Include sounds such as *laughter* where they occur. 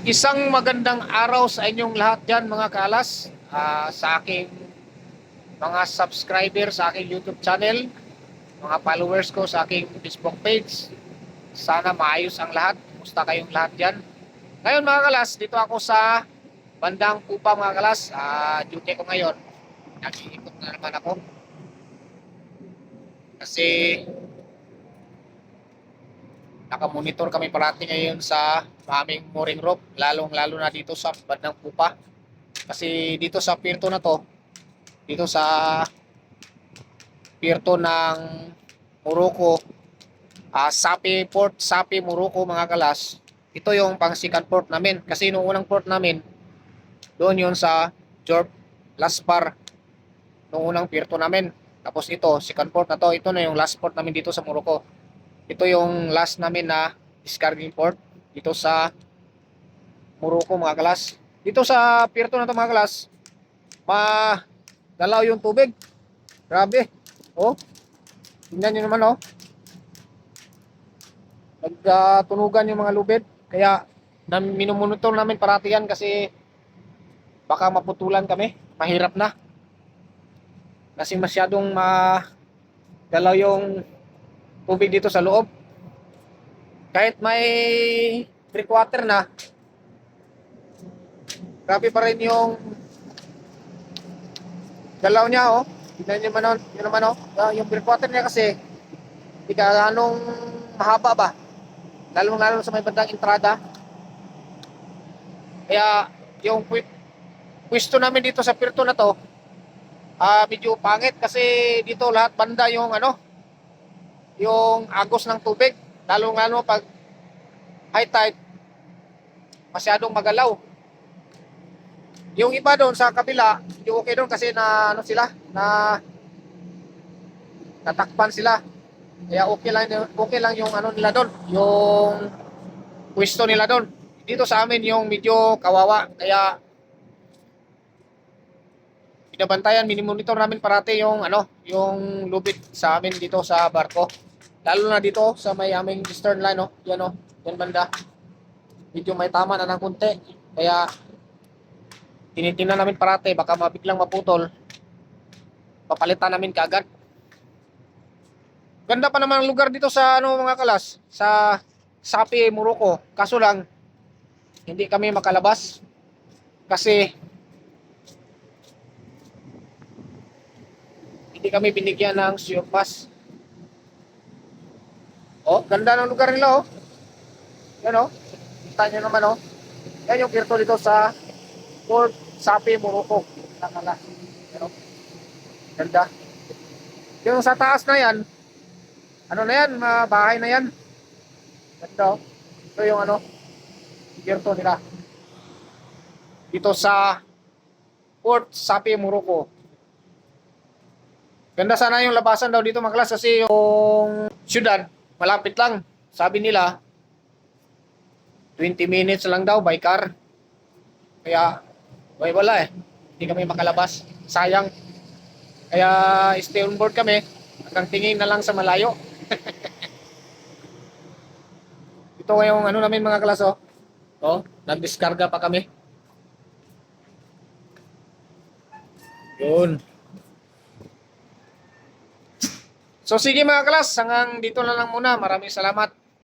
Isang magandang araw sa inyong lahat dyan mga kalas. Ah, sa aking mga subscriber sa aking YouTube channel, mga followers ko sa aking Facebook page. Sana maayos ang lahat. Kumusta kayong lahat dyan? Ngayon mga kalas, dito ako sa bandang Pupa mga kalas. Ah, duty ko ngayon. Nag-iikot na naman ako. Kasi nakamonitor kami parati ngayon sa aming mooring rope, lalong lalo na dito sa bandang Pupa. Kasi dito sa Pirto na to, dito sa Pirto ng Morocco, ah Sapi Port, Sapi Morocco mga kalas, ito yung pang second port namin. Kasi nung unang port namin, doon yun sa Jorp Laspar, nung unang Pirto namin. Tapos ito, second port na to, ito na yung last port namin dito sa Morocco. Ito yung last namin na discarging port dito sa Morocco mga kalas. Dito sa Pirto na to mga kalas, ma dalaw yung tubig. Grabe. Oh. Tingnan niyo naman oh. Nagtunugan yung mga lubid. Kaya na minumonitor namin parati yan kasi baka maputulan kami. Mahirap na. Kasi masyadong ma dalaw yung tubig dito sa loob. Kahit may breakwater na, grabe pa rin yung galaw niya, oh. Tignan niyo naman, oh. yun naman, oh. Ah, yung breakwater niya kasi, hindi ka anong mahaba ba? Lalong-lalo sa may bandang entrada. Kaya, yung pwesto namin dito sa Pirto na to, ah medyo pangit kasi dito lahat banda yung ano, yung agos ng tubig. Lalo lalo pag high tide, masyadong magalaw. Yung iba doon sa kabila, yung okay doon kasi na ano sila, na natakpan sila. Kaya okay lang okay lang yung ano nila doon, yung pwesto nila doon. Dito sa amin yung medyo kawawa. Kaya binabantayan, minimonitor namin parati yung ano, yung lubid sa amin dito sa barko. Lalo na dito sa may aming stern line, no? Yan, no? Yan banda. Medyo may tama na ng kunti. Kaya, tinitingnan namin parate. Baka mabiglang maputol. Papalitan namin kaagad. Ganda pa naman ang lugar dito sa ano mga kalas. Sa Sapi, Morocco. Kaso lang, hindi kami makalabas. Kasi, hindi kami binigyan ng SEO pass. Oh, ganda ng lugar nila oh. Yan oh. Kita nyo naman oh. Yan yung kirto dito sa Port Sapi, Morocco. Nakala. Yan oh. Ganda. Yung sa taas na yan, ano na yan, mga bahay na yan. Ganda oh. Ito yung ano, kirto nila. Dito sa Port Sapi, Morocco. Ganda sana yung labasan daw dito mga klas kasi yung syudad malapit lang. Sabi nila 20 minutes lang daw by car. Kaya way wala eh. Hindi kami makalabas. Sayang. Kaya stay on board kami. Hanggang tingin na lang sa malayo. *laughs* Ito yung ano namin mga klas oh. Oh, nagdiskarga pa kami. Yun. So sige mga klas, hanggang dito na lang muna. Maraming salamat.